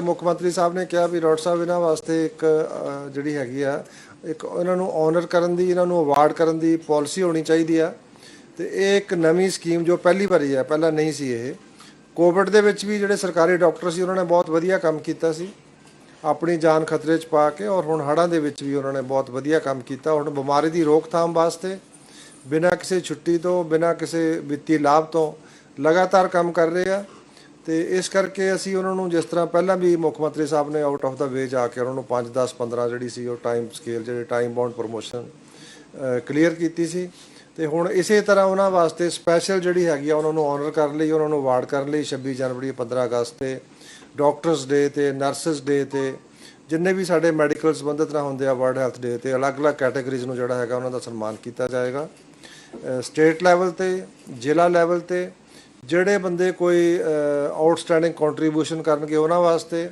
ਮੁੱਖ ਮੰਤਰੀ ਸਾਹਿਬ ਨੇ ਕਿਹਾ ਵੀ ਰੋਡ ਸਾਹਿਬ, ਇਹਨਾਂ ਵਾਸਤੇ ਇੱਕ ਜਿਹੜੀ ਹੈਗੀ ਆ, ਇੱਕ ਇਹਨਾਂ ਨੂੰ ਆਨਰ ਕਰਨ ਦੀ, ਇਹਨਾਂ ਨੂੰ ਅਵਾਰਡ ਕਰਨ ਦੀ ਪਾਲਿਸੀ ਹੋਣੀ ਚਾਹੀਦੀ ਆ। ਤੇ ਇਹ ਇੱਕ ਨਵੀਂ ਸਕੀਮ ਜੋ ਪਹਿਲੀ ਵਾਰੀ ਹੈ ਪਹਿਲਾਂ ਨਹੀਂ ਸੀ ਇਹ। ਕੋਵਿਡ ਦੇ ਵਿੱਚ ਵੀ ਜਿਹੜੇ ਸਰਕਾਰੀ ਡਾਕਟਰ ਸੀ, ਉਹਨਾਂ ਨੇ ਬਹੁਤ ਵਧੀਆ ਕੰਮ ਕੀਤਾ ਸੀ। ਆਪਣੀ ਜਾਨ ਖਤਰੇ 'ਚ ਪਾ ਕੇ ਔਰ ਹੁਣ ਹੜ੍ਹਾਂ ਦੇ ਵਿੱਚ ਵੀ ਉਹਨਾਂ ਨੇ ਬਹੁਤ ਵਧੀਆ ਕੰਮ ਕੀਤਾ। ਹੁਣ ਬਿਮਾਰੀ ਦੀ ਰੋਕਥਾਮ ਵਾਸਤੇ, ਬਿਨਾਂ ਕਿਸੇ ਛੁੱਟੀ ਤੋਂ, ਬਿਨਾਂ ਕਿਸੇ ਵਿੱਤੀ ਲਾਭ ਤੋਂ ਲਗਾਤਾਰ ਕੰਮ ਕਰ ਰਹੇ ਆ। ਤੇ ਇਸ ਕਰਕੇ ਅਸੀਂ ਉਹਨਾਂ ਨੂੰ ਜਿਸ ਤਰ੍ਹਾਂ ਪਹਿਲਾਂ ਵੀ ਮੁੱਖ ਮੰਤਰੀ ਸਾਹਿਬ ਨੇ ਆਊਟ ਆਫ ਦਾ ਵੇ ਜਾ ਕੇ ਉਹਨਾਂ ਨੂੰ 5 10 15 ਜਿਹੜੀ ਸੀ ਉਹ ਟਾਈਮ ਸਕੇਲ ਜਿਹੜੇ ਟਾਈਮ ਬਾਉਂਡ ਪ੍ਰੋਮੋਸ਼ਨ ਕਲੀਅਰ ਕੀਤੀ ਸੀ। ਤੇ ਹੁਣ ਇਸੇ ਤਰ੍ਹਾਂ ਉਹਨਾਂ ਵਾਸਤੇ ਸਪੈਸ਼ਲ ਜਿਹੜੀ ਹੈਗੀ ਆ ਉਹਨਾਂ ਨੂੰ ਆਨਰ ਕਰਨ ਲਈ, ਉਹਨਾਂ ਨੂੰ ਅਵਾਰਡ ਕਰਨ ਲਈ 26 ਜਨਵਰੀ 15 ਅਗਸਤ ਤੇ ਡਾਕਟਰਸ ਡੇ ਤੇ ਨਰਸਸ ਡੇ ਤੇ, ਜਿੰਨੇ ਵੀ ਸਾਡੇ ਮੈਡੀਕਲ ਸੰਬੰਧਿਤ ਨਾ ਹੁੰਦੇ ਆ ਵਰਲਡ ਹੈਲਥ ਡੇ ਤੇ, ਅਲੱਗ-ਅਲੱਗ ਕੈਟਾਗਰੀਜ਼ ਨੂੰ ਜਿਹੜਾ ਹੈਗਾ ਉਹਨਾਂ ਦਾ ਸਨਮਾਨ ਕੀਤਾ ਜਾਏਗਾ। ਸਟੇਟ ਲੈਵਲ ਤੇ, ਜ਼ਿਲ੍ਹਾ ਲੈਵਲ ਤੇ ਜਿਹੜੇ ਬੰਦੇ ਕੋਈ ਆਊਟਸਟੈਂਡਿੰਗ ਕੰਟਰੀਬਿਊਸ਼ਨ ਕਰਨਗੇ ਉਹਨਾਂ ਵਾਸਤੇ